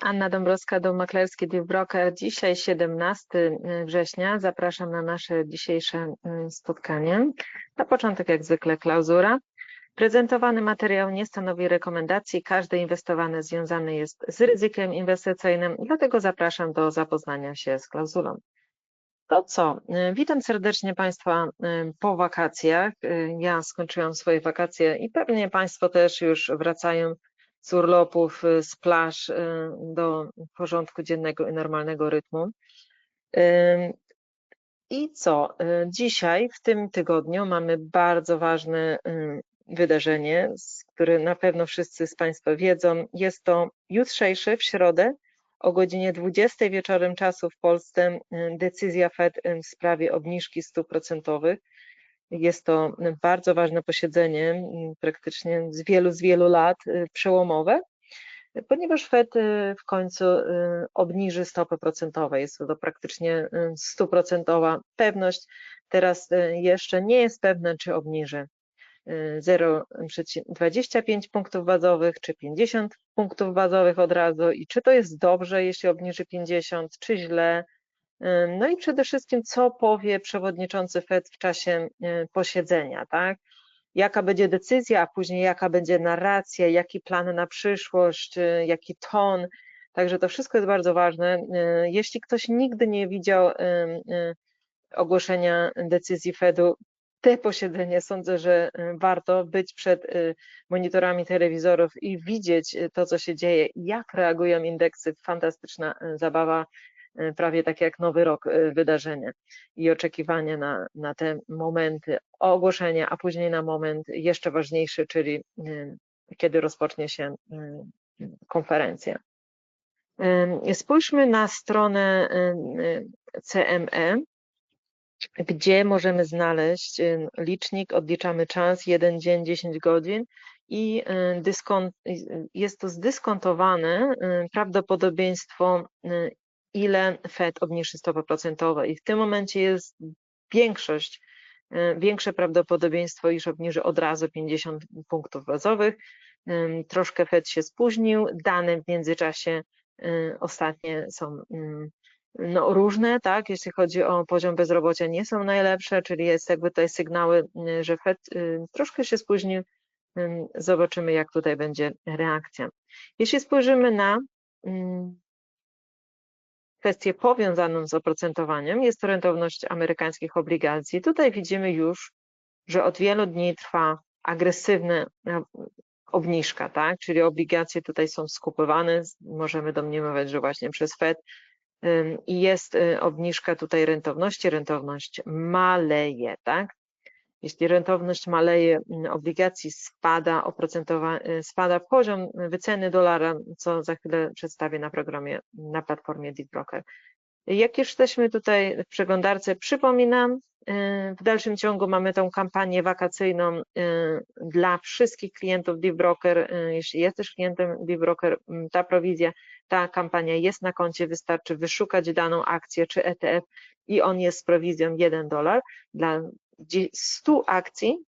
Anna Dąbrowska, Dom Maklerski Deal Broker. Dzisiaj 17 września. Zapraszam na nasze dzisiejsze mm, spotkanie. Na początek jak zwykle klauzura. Prezentowany materiał nie stanowi rekomendacji. Każde inwestowane związane jest z ryzykiem inwestycyjnym, dlatego zapraszam do zapoznania się z klauzulą. To co? Witam serdecznie Państwa po wakacjach. Ja skończyłam swoje wakacje i pewnie Państwo też już wracają z urlopów, y, z plaż y, do porządku dziennego i normalnego rytmu. I co? Y, dzisiaj, w tym tygodniu, mamy bardzo ważne wydarzenie, które na pewno wszyscy z Państwa wiedzą. Jest to jutrzejszy, w środę, o godzinie 20 wieczorem czasu w Polsce, decyzja Fed w sprawie obniżki stóp procentowych. Jest to bardzo ważne posiedzenie, mm, praktycznie z wielu, z wielu lat, y, przełomowe, ponieważ Fed y, w końcu y, obniży stopy procentowe. Jest to praktycznie stuprocentowa pewność. Teraz jeszcze nie jest pewne, czy obniży 0,25 punktów bazowych, czy 50 punktów bazowych od razu i czy to jest dobrze, jeśli obniży 50, czy źle, no i przede wszystkim, co powie przewodniczący FED w czasie posiedzenia, tak? Jaka będzie decyzja, a później jaka będzie narracja, jaki plan na przyszłość, y, jaki ton. Także to wszystko jest bardzo ważne. Y, jeśli ktoś nigdy nie widział y, ogłoszenia decyzji Fedu, te posiedzenie sądzę, że warto być przed monitorami telewizorów i widzieć to, co się dzieje, jak reagują indeksy. Fantastyczna zabawa Y, prawie tak jak nowy rok y, wydarzenie i oczekiwanie na, na te momenty ogłoszenia, a później na moment jeszcze ważniejszy, czyli y, kiedy rozpocznie się konferencja. Spójrzmy na stronę CME, gdzie możemy znaleźć licznik, odliczamy czas, jeden dzień, 10 godzin i dyskont, jest to zdyskontowane prawdopodobieństwo ile Fed obniży stopy procentowe i w tym momencie jest większość, e, większe prawdopodobieństwo, iż obniży od razu 50 punktów bazowych. Troszkę Fed się spóźnił, dane w międzyczasie e, ostatnie są mm, no, różne, tak, jeśli chodzi o poziom bezrobocia nie są najlepsze, czyli jest jakby tutaj sygnały, że Fed troszkę się spóźnił. Zobaczymy, jak tutaj będzie reakcja. Jeśli spojrzymy na kwestię powiązaną z oprocentowaniem, jest to rentowność amerykańskich obligacji. Tutaj widzimy już, że od wielu dni trwa agresywna e, obniżka, tak? czyli obligacje tutaj są skupywane, możemy domniemywać, że właśnie przez Fed i jest e, obniżka tutaj rentowności, rentowność maleje, tak? Jeśli rentowność maleje, mm, obligacji spada, oprocentowanie, spada poziom wyceny dolara, co za chwilę przedstawię na programie, na platformie DeepBroker. Jak już jesteśmy tutaj w przeglądarce, przypominam, y, w dalszym ciągu mamy tą kampanię wakacyjną y, dla wszystkich klientów DeepBroker. Y, jeśli jesteś klientem DeepBroker, mm, ta prowizja, ta kampania jest na koncie, wystarczy wyszukać daną akcję czy ETF i on jest z prowizją 1 dolar. Dla 100 akcji,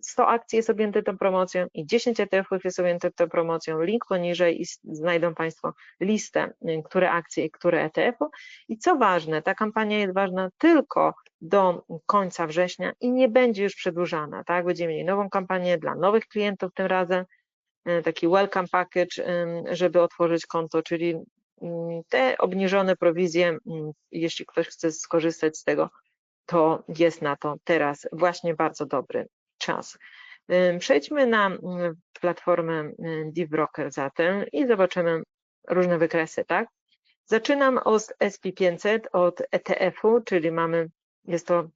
100 y, akcji jest objęte tą promocją i 10 ETF-ów jest objęte tą promocją. Link poniżej i znajdą Państwo listę, y, które akcje i które ETF-u. I co ważne, ta kampania jest ważna tylko do końca września i nie będzie już przedłużana. Tak? Będziemy mieli nową kampanię dla nowych klientów tym razem, y, taki welcome package, żeby otworzyć konto, czyli te obniżone prowizje, jeśli ktoś chce skorzystać z tego, to jest na to teraz właśnie bardzo dobry czas. Przejdźmy na platformę DeepBroker zatem i zobaczymy różne wykresy, tak? Zaczynam od SP500, od ETF-u, czyli mamy, jest to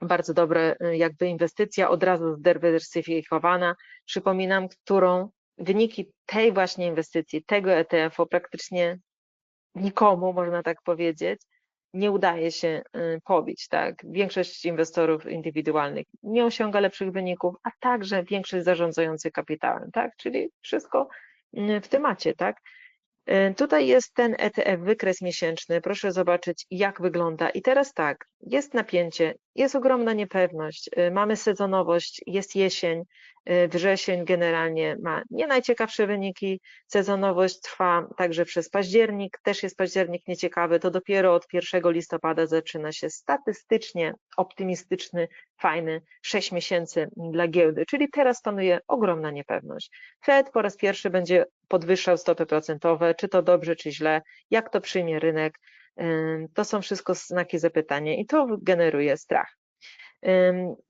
bardzo dobra jakby inwestycja, od razu zdywersyfikowana. Przypominam, którą wyniki tej właśnie inwestycji, tego ETF-u praktycznie nikomu, można tak powiedzieć, nie udaje się y, pobić. Tak? Większość inwestorów indywidualnych nie osiąga lepszych wyników, a także większość zarządzających kapitałem, tak? czyli wszystko y, w temacie. Tak? Y, tutaj jest ten ETF, wykres miesięczny. Proszę zobaczyć, jak wygląda. I teraz tak, jest napięcie jest ogromna niepewność. Y, mamy sezonowość, jest jesień, y, wrzesień generalnie ma nie najciekawsze wyniki. Sezonowość trwa także przez październik, też jest październik nieciekawy. To dopiero od 1 listopada zaczyna się statystycznie optymistyczny, fajny 6 miesięcy dla giełdy, czyli teraz panuje ogromna niepewność. Fed po raz pierwszy będzie podwyższał stopy procentowe, czy to dobrze, czy źle, jak to przyjmie rynek to są wszystko znaki zapytania i to generuje strach.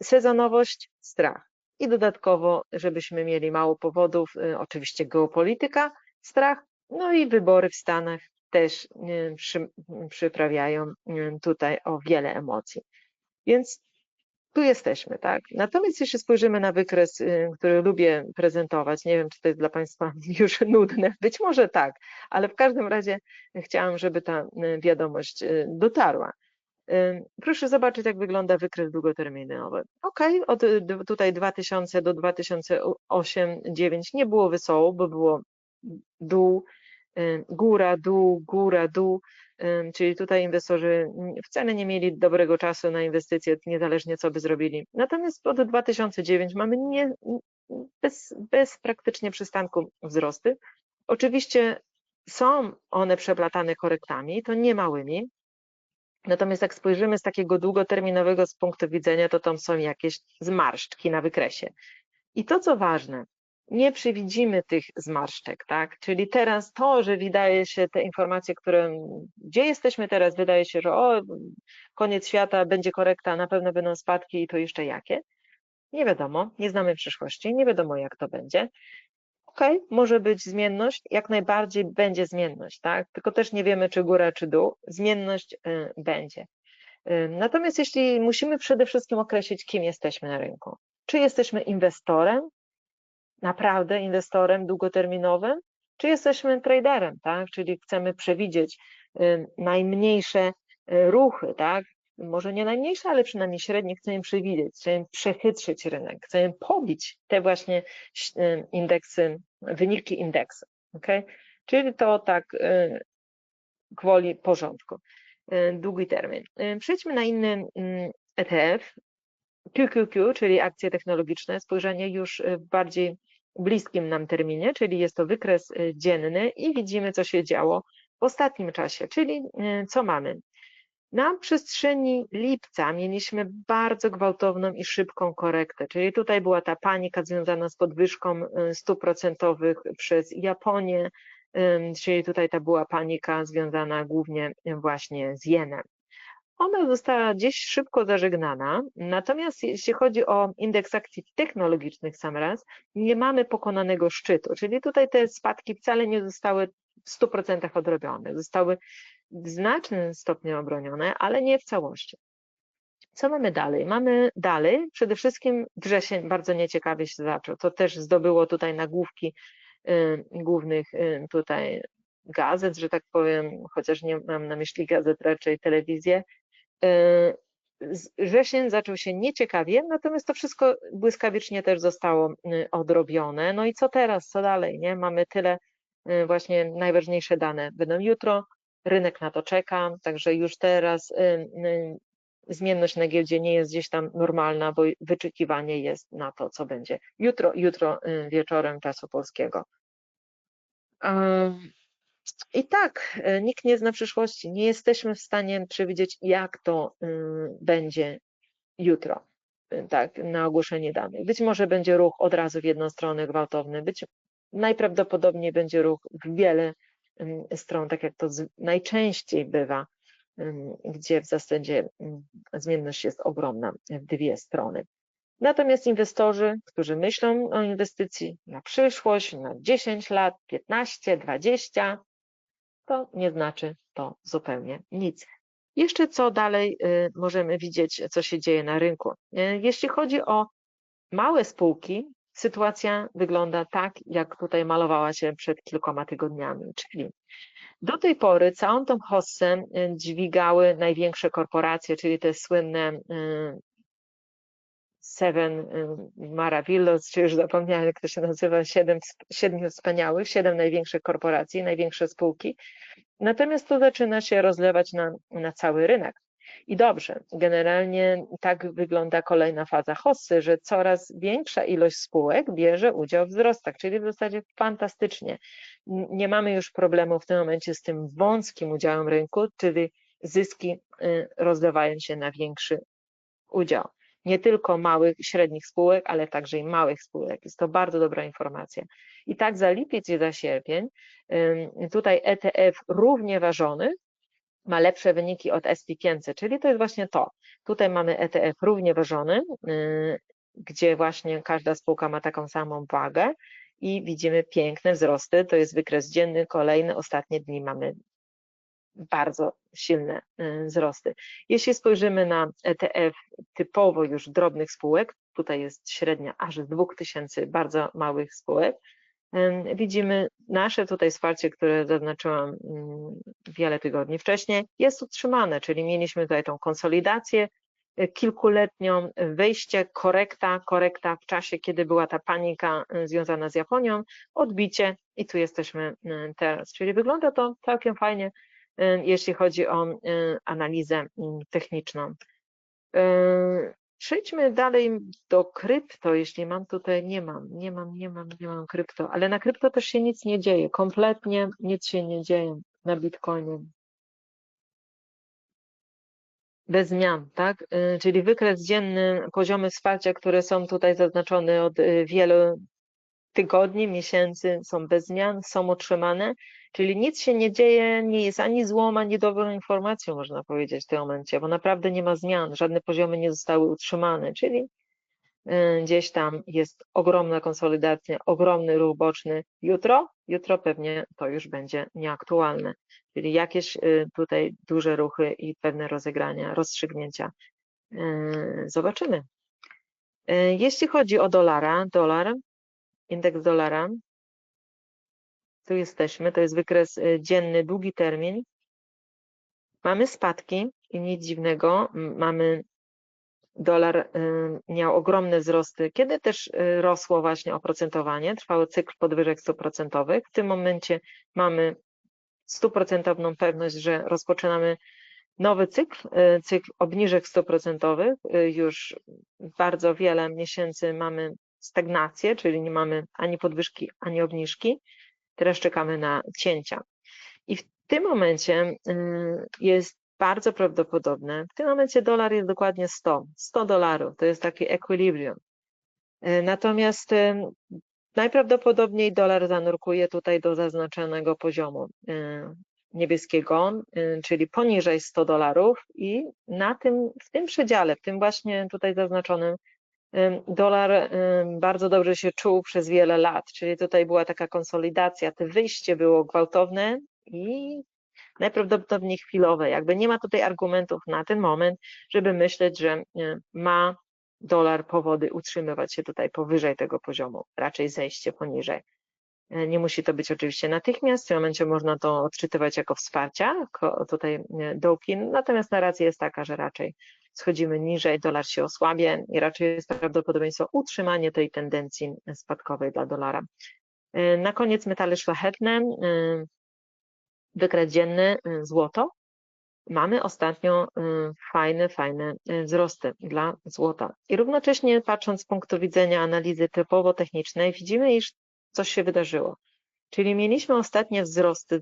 Sezonowość, strach. I dodatkowo, żebyśmy mieli mało powodów, y, oczywiście geopolityka, strach, no i wybory w Stanach też przy, przyprawiają tutaj o wiele emocji. Więc tu jesteśmy, tak? Natomiast jeśli spojrzymy na wykres, y, który lubię prezentować, nie wiem, czy to jest dla Państwa już nudne, być może tak, ale w każdym razie chciałam, żeby ta y, wiadomość y, dotarła. Proszę zobaczyć, jak wygląda wykres długoterminowy. Ok, od tutaj 2000 do 2008-2009 nie było wesoło, bo było dół, góra, dół, góra, dół, czyli tutaj inwestorzy wcale nie mieli dobrego czasu na inwestycje, niezależnie co by zrobili. Natomiast od 2009 mamy nie, bez, bez praktycznie przystanku wzrosty. Oczywiście są one przeplatane korektami, to nie małymi, Natomiast jak spojrzymy z takiego długoterminowego z punktu widzenia, to tam są jakieś zmarszczki na wykresie. I to, co ważne, nie przewidzimy tych zmarszczek, tak? Czyli teraz to, że wydaje się te informacje, które, gdzie jesteśmy teraz, wydaje się, że o, koniec świata, będzie korekta, na pewno będą spadki i to jeszcze jakie. Nie wiadomo, nie znamy przyszłości, nie wiadomo jak to będzie. Ok, może być zmienność, jak najbardziej będzie zmienność, tak? Tylko też nie wiemy, czy góra, czy dół. Zmienność y, będzie. Y, natomiast jeśli musimy przede wszystkim określić, kim jesteśmy na rynku. Czy jesteśmy inwestorem, naprawdę inwestorem długoterminowym, czy jesteśmy traderem, tak? Czyli chcemy przewidzieć najmniejsze y, ruchy, tak? Może nie najmniejsze, ale przynajmniej średnie chcemy przewidzieć, chcemy przechytrzyć rynek, chcemy pobić te właśnie indeksy, wyniki indeksu, ok? Czyli to tak y, gwoli porządku, y, długi termin. Przejdźmy na inny ETF, QQQ, czyli akcje technologiczne, spojrzenie już w bardziej bliskim nam terminie, czyli jest to wykres y, dzienny i widzimy, co się działo w ostatnim czasie, czyli y, co mamy. Na przestrzeni lipca mieliśmy bardzo gwałtowną i szybką korektę, czyli tutaj była ta panika związana z podwyżką y, stóp procentowych przez Japonię, czyli tutaj ta była panika związana głównie właśnie z jenem. Ona została gdzieś szybko zażegnana, natomiast jeśli chodzi o indeks akcji technologicznych sam raz, nie mamy pokonanego szczytu, czyli tutaj te spadki wcale nie zostały w 100% odrobione, zostały w znacznym stopniu obronione, ale nie w całości. Co mamy dalej? Mamy dalej, przede wszystkim wrzesień bardzo nieciekawie się zaczął, to też zdobyło tutaj nagłówki y, głównych y, tutaj gazet, że tak powiem, chociaż nie mam na myśli gazet, raczej telewizję, wrzesień zaczął się nieciekawie, natomiast to wszystko błyskawicznie też zostało y, odrobione. No i co teraz, co dalej? Nie? Mamy tyle y, właśnie najważniejsze dane będą jutro, rynek na to czeka, także już teraz y, zmienność na giełdzie nie jest gdzieś tam normalna, bo wyczekiwanie jest na to, co będzie jutro, jutro wieczorem czasu polskiego. I tak, e, nikt nie zna przyszłości. Nie jesteśmy w stanie przewidzieć, jak to y, będzie jutro, y, tak, na ogłoszenie danych. Być może będzie ruch od razu w jedną stronę gwałtowny, być najprawdopodobniej będzie ruch w wiele stron, tak jak to najczęściej bywa, gdzie w zasadzie zmienność jest ogromna w dwie strony. Natomiast inwestorzy, którzy myślą o inwestycji na przyszłość, na 10 lat, 15, 20, to nie znaczy to zupełnie nic. Jeszcze co dalej y, możemy widzieć, co się dzieje na rynku. Y, jeśli chodzi o małe spółki, sytuacja wygląda tak, jak tutaj malowała się przed kilkoma tygodniami, czyli do tej pory całą tą hossę y, dźwigały największe korporacje, czyli te słynne Seven Maravillos, czy już zapomniałem, jak to się nazywa, siedem, siedmiu wspaniałych, siedem największych korporacji, największe spółki. Natomiast to zaczyna się rozlewać na, na cały rynek. I dobrze, generalnie tak wygląda kolejna faza hossy, że coraz większa ilość spółek bierze udział w wzrostach, czyli w zasadzie fantastycznie. Nie mamy już problemu w tym momencie z tym wąskim udziałem rynku, czyli zyski y, rozlewają się na większy udział. Nie tylko małych, średnich spółek, ale także i małych spółek. Jest to bardzo dobra informacja. I tak za lipiec i za sierpień, tutaj ETF równie ważony ma lepsze wyniki od SP500, czyli to jest właśnie to. Tutaj mamy ETF równie ważony, y, gdzie właśnie każda spółka ma taką samą wagę i widzimy piękne wzrosty. To jest wykres dzienny, kolejne ostatnie dni mamy bardzo silne y, wzrosty. Jeśli spojrzymy na ETF typowo już drobnych spółek, tutaj jest średnia aż z 2000 bardzo małych spółek, widzimy nasze tutaj wsparcie, które zaznaczyłam mm, wiele tygodni wcześniej, jest utrzymane, czyli mieliśmy tutaj tą konsolidację y, kilkuletnią, wejście, korekta, korekta w czasie, kiedy była ta panika związana z Japonią, odbicie i tu jesteśmy teraz. Czyli wygląda to całkiem fajnie, jeśli chodzi o analizę techniczną. Przejdźmy dalej do krypto, jeśli mam tutaj, nie mam, nie mam, nie mam, nie mam krypto, ale na krypto też się nic nie dzieje, kompletnie nic się nie dzieje na Bitcoinie. Bez zmian, tak? Y, czyli wykres dzienny, poziomy wsparcia, które są tutaj zaznaczone od y, wielu tygodni, miesięcy, są bez zmian, są utrzymane, czyli nic się nie dzieje, nie jest ani złą, ani dobrą informacją, można powiedzieć w tym momencie, bo naprawdę nie ma zmian, żadne poziomy nie zostały utrzymane, czyli y, gdzieś tam jest ogromna konsolidacja, ogromny ruch boczny. Jutro, jutro pewnie to już będzie nieaktualne, czyli jakieś y, tutaj duże ruchy i pewne rozegrania, rozstrzygnięcia. Y, zobaczymy. Jeśli chodzi o dolara, dolar, indeks dolara, tu jesteśmy, to jest wykres y, dzienny, długi termin. Mamy spadki i nic dziwnego, mamy dolar y, miał ogromne wzrosty, kiedy też y, rosło właśnie oprocentowanie, trwały cykl podwyżek 100%. W tym momencie mamy stuprocentowną pewność, że rozpoczynamy nowy cykl, cykl obniżek 100%. Już bardzo wiele miesięcy mamy stagnację, czyli nie mamy ani podwyżki, ani obniżki. Teraz czekamy na cięcia. I w tym momencie y, jest bardzo prawdopodobne, w tym momencie dolar jest dokładnie 100, 100 dolarów, to jest taki equilibrium. Y, natomiast y, najprawdopodobniej dolar zanurkuje tutaj do zaznaczonego poziomu niebieskiego, czyli poniżej 100 dolarów i na tym, w tym przedziale, w tym właśnie tutaj zaznaczonym dolar bardzo dobrze się czuł przez wiele lat, czyli tutaj była taka konsolidacja, to wyjście było gwałtowne i najprawdopodobniej chwilowe. Jakby nie ma tutaj argumentów na ten moment, żeby myśleć, że ma dolar powody utrzymywać się tutaj powyżej tego poziomu, raczej zejście poniżej. E, nie musi to być oczywiście natychmiast, w tym momencie można to odczytywać jako wsparcia, tutaj dołkin, natomiast narracja jest taka, że raczej schodzimy niżej, dolar się osłabia i raczej jest prawdopodobieństwo utrzymanie tej tendencji spadkowej dla dolara. E, na koniec metale szlachetne, e, wykres dzienny, e, złoto. Mamy ostatnio fajne, fajne wzrosty dla złota. I równocześnie patrząc z punktu widzenia analizy typowo technicznej, widzimy, iż coś się wydarzyło. Czyli mieliśmy ostatnie wzrosty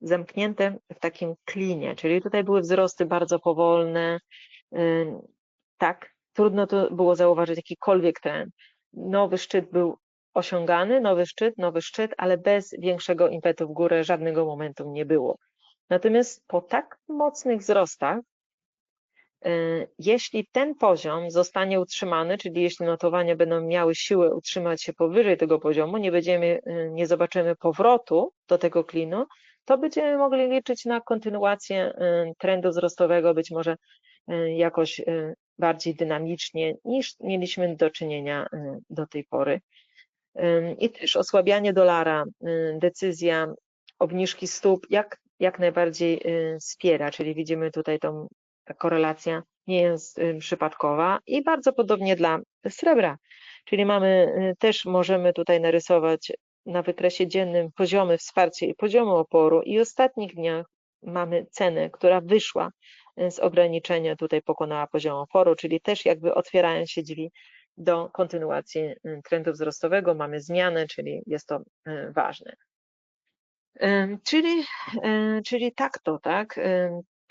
zamknięte w takim klinie, czyli tutaj były wzrosty bardzo powolne, tak, trudno to było zauważyć jakikolwiek trend. Nowy szczyt był osiągany, nowy szczyt, nowy szczyt, ale bez większego impetu w górę żadnego momentum nie było. Natomiast po tak mocnych wzrostach, y, jeśli ten poziom zostanie utrzymany, czyli jeśli notowania będą miały siłę utrzymać się powyżej tego poziomu, nie będziemy, y, nie zobaczymy powrotu do tego klinu, to będziemy mogli liczyć na kontynuację y, trendu wzrostowego, być może jakoś y, bardziej dynamicznie niż mieliśmy do czynienia y, do tej pory. I też osłabianie dolara, decyzja obniżki stóp jak, jak najbardziej wspiera, czyli widzimy tutaj tą ta korelacja nie jest przypadkowa i bardzo podobnie dla srebra, czyli mamy też możemy tutaj narysować na wykresie dziennym poziomy wsparcia i poziomy oporu i ostatnich dniach mamy cenę, która wyszła y, z ograniczenia tutaj pokonała poziom oporu, czyli też jakby otwierają się drzwi do kontynuacji y, trendu wzrostowego, mamy zmianę, czyli jest to y, ważne. Czyli, czyli tak to, tak?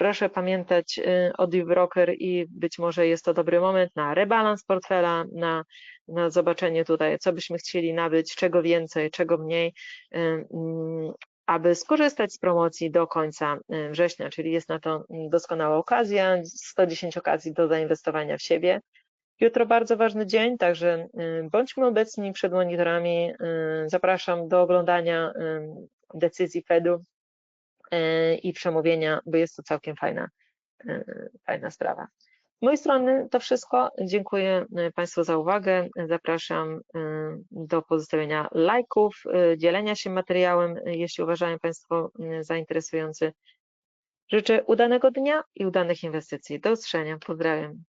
Proszę pamiętać y, o Deep Broker i być może jest to dobry moment na rebalans portfela, na, na zobaczenie tutaj, co byśmy chcieli nabyć, czego więcej, czego mniej, mm, aby skorzystać z promocji do końca y, września, czyli jest na to mm, doskonała okazja, 110 okazji do zainwestowania w siebie. Jutro bardzo ważny dzień, także y, bądźmy obecni przed monitorami. y, Zapraszam do oglądania y, decyzji Fedu y, i przemówienia, bo jest to całkiem fajna, y, fajna sprawa. Z mojej strony to wszystko. Dziękuję y, Państwu za uwagę. Zapraszam y, do pozostawienia lajków, y, dzielenia się materiałem, jeśli uważają Państwo y, zainteresujący. Życzę udanego dnia i udanych inwestycji. Do usłyszenia. Pozdrawiam.